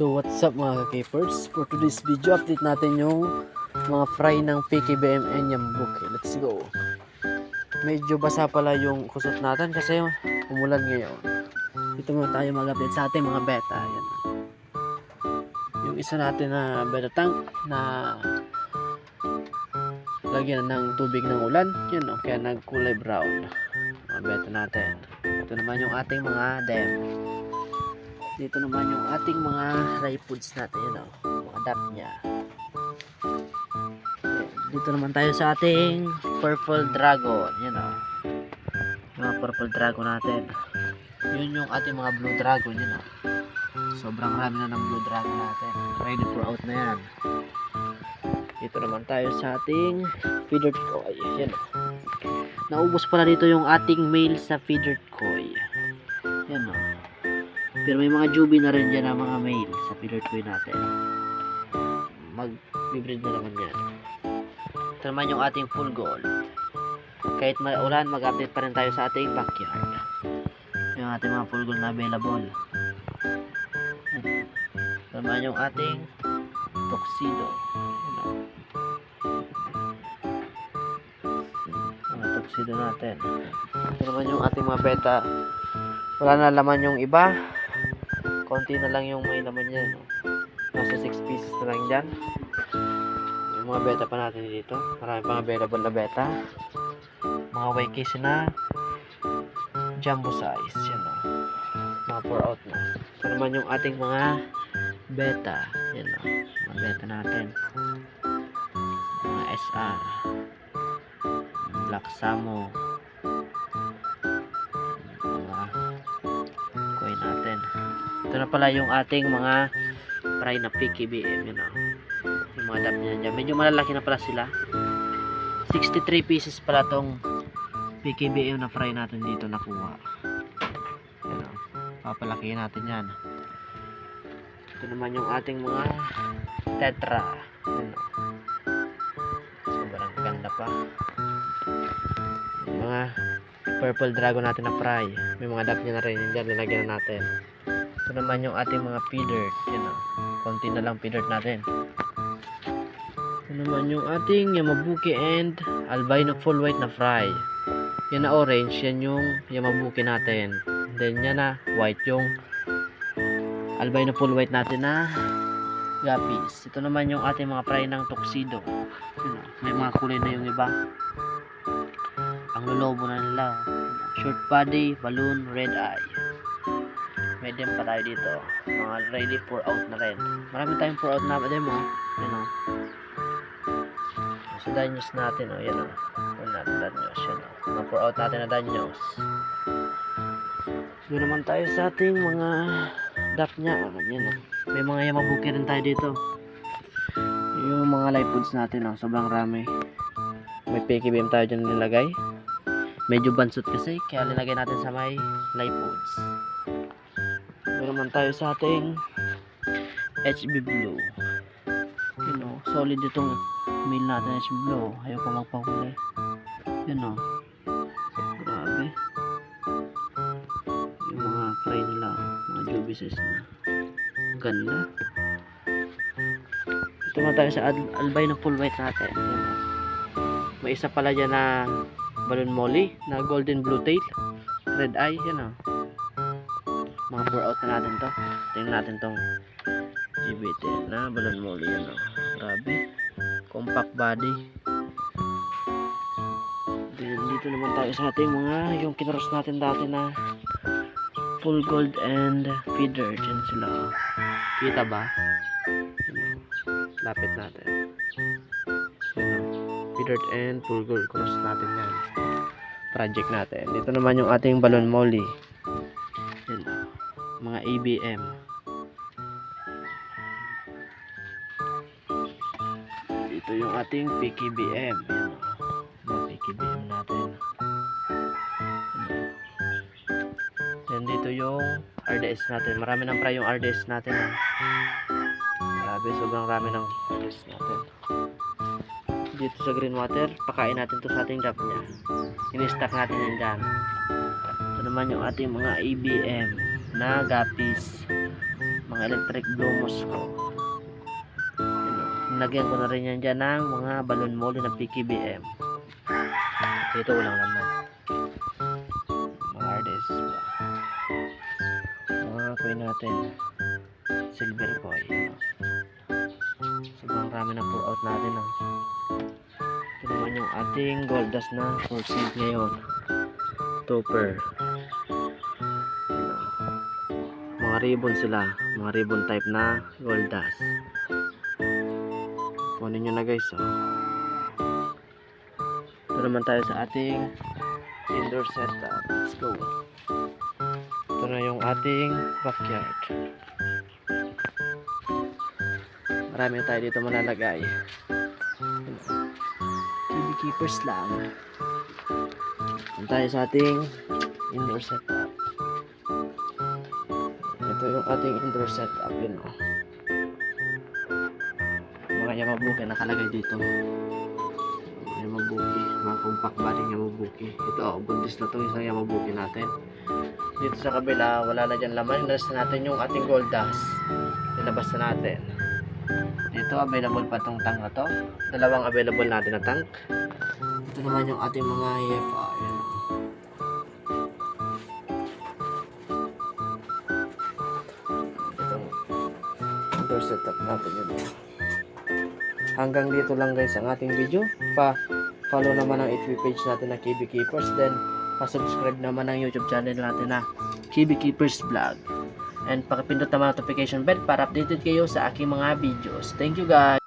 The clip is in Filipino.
So what's up mga ka-capers? For today's video, update natin yung mga fry ng PKBM Enyam Okay, let's go. Medyo basa pala yung kusot natin kasi umulan ngayon. Dito muna tayo mag-update sa ating mga beta. Yan. Yung isa natin na beta tank na lagyan ng tubig ng ulan. Yun o, kaya nagkulay brown. Mga beta natin. Ito naman yung ating mga dem. Dito naman yung ating mga dry foods natin, yun o, mga dap niya. Dito naman tayo sa ating purple dragon, yun o. Mga purple dragon natin. Yun yung ating mga blue dragon, yun o. Sobrang rami na ng blue dragon natin. Ready for out na yan. Dito naman tayo sa ating feeder koi, yun o. Naubos pala dito yung ating male sa feeder koi. Pero may mga jubi na rin dyan na mga male sa feeder toy natin. Mag-breed na naman yan. Ito naman yung ating full goal. Kahit maulan, mag-update pa rin tayo sa ating backyard. Yung ating mga full goal na available. Ito naman yung ating tuxedo. Mga tuxedo natin. Ito naman yung ating mga beta. Wala na laman yung iba konti na lang yung may laman yan. No? Nasa 6 pieces na lang dyan. Yung mga beta pa natin dito. Marami pang available na beta. Mga YKs na jumbo size. Yan o. Mga pour out na. Ito naman yung ating mga beta. Yan o. Mga beta natin. Mga SR. Black Samo. Ito na pala yung ating mga fry na PKBM, yun o. Yung mga dap niya dyan. Medyo malalaki na pala sila. 63 pieces pala tong PKBM na fry natin dito nakuha. Yan o. Papalaki natin yan. Ito naman yung ating mga tetra. Yan o. Sobrang ganda pa. Yung mga purple dragon natin na fry. May mga dap niya na rin. Yan dyan, nilagyan na natin. Ito naman yung ating mga feeder. Yan o. Konti na lang feeder natin. Ito naman yung ating Yamabuki and albino full white na fry. Yan na orange, yan yung Yamabuki natin. Then yan na white yung albino full white natin na guppies. Ito naman yung ating mga fry ng tuxedo. Yan o. May mga kulay na yung iba. Ang lolobo na nila. Short body, balloon, red eye. May dem pa tayo dito. Mga ready for out na rin. Marami tayong for out na dem oh. Yan oh. Sa danyos natin oh. Yan oh. Yan natin danyos. Yan oh. Mga for out natin na danyos. Doon naman tayo sa ating mga dap niya. Oh. Yan oh. May mga yamabuki rin tayo dito. Yung mga live foods natin oh. Sobrang rami. May PKBM tayo dyan nilagay. Medyo bansot kasi. Kaya nilagay natin sa may live foods. Naman tayo sa ating HB Blue. You know, solid itong mail natin HB Blue. Ayaw pa magpahuli. Yun o. Grabe. Yung mga fry nila. Mga jubices na. Ganda. Ito naman tayo sa al- albino full white natin. Yun, oh. May isa pala dyan na balloon molly na golden blue tail. Red eye. Yan o mga pour out na natin to. Tingnan natin tong GBT na balon molly yan o grabe. Compact body. Then, dito naman tayo sa ating mga yung kinaros natin dati na full gold and feeder dyan sila oh. kita ba? Oh. lapit natin. Yan o feeder and full gold cross natin yan. Project natin. Dito naman yung ating balon molly mga ABM ito yung ating PKBM yan o mga PKBM natin. Yan dito yung RDS natin. Marami ng pra yung RDS natin. Ha. grabe sobrang rami ng RDS natin. Dito sa green water pakain natin to sa ating dap nya in-stack natin yan dyan ito naman yung ating mga ABM na guppies mga electric blow screw. Yun o. Nilagyan ko na rin yan dyan ng mga balloon molding ng PKBM. Dito walang laman. Mga artists. Mga coin natin. Silver coin. Sobrang rami na pull out natin. Ah. Ito naman yung ating gold dust na for seed ngayon. Topper. Ribbon sila. Mga ribbon type na gold dust. Kunin nyo na guys. Oh. Ito naman tayo sa ating indoor setup. Let's go. Ito na yung ating backyard. Marami tayo dito malalagay. TV keepers lang. Ito tayo sa ating indoor setup. Ito yung ating indoor setup. Yun o. Mga Yamabuki nakalagay dito. Yamabuki. Mga compact body Yamabuki. Ito o. Buntis na to isang Yamabuki natin. Dito sa kabila, wala na dyan laman. Ilabas na natin yung ating gold dust. Ilabas na natin. Dito, available pa tong tank na to. Dalawang available natin na tank. Ito naman yung ating mga EFR. Indoor setup natin yun. Hanggang dito lang guys ang ating video. Pa follow naman ang FB page natin na KB Keepers. Then, pa-subscribe naman ang YouTube channel natin na KB Keepers Vlog. And pakipindot naman ang notification bell para updated kayo sa aking mga videos. Thank you guys!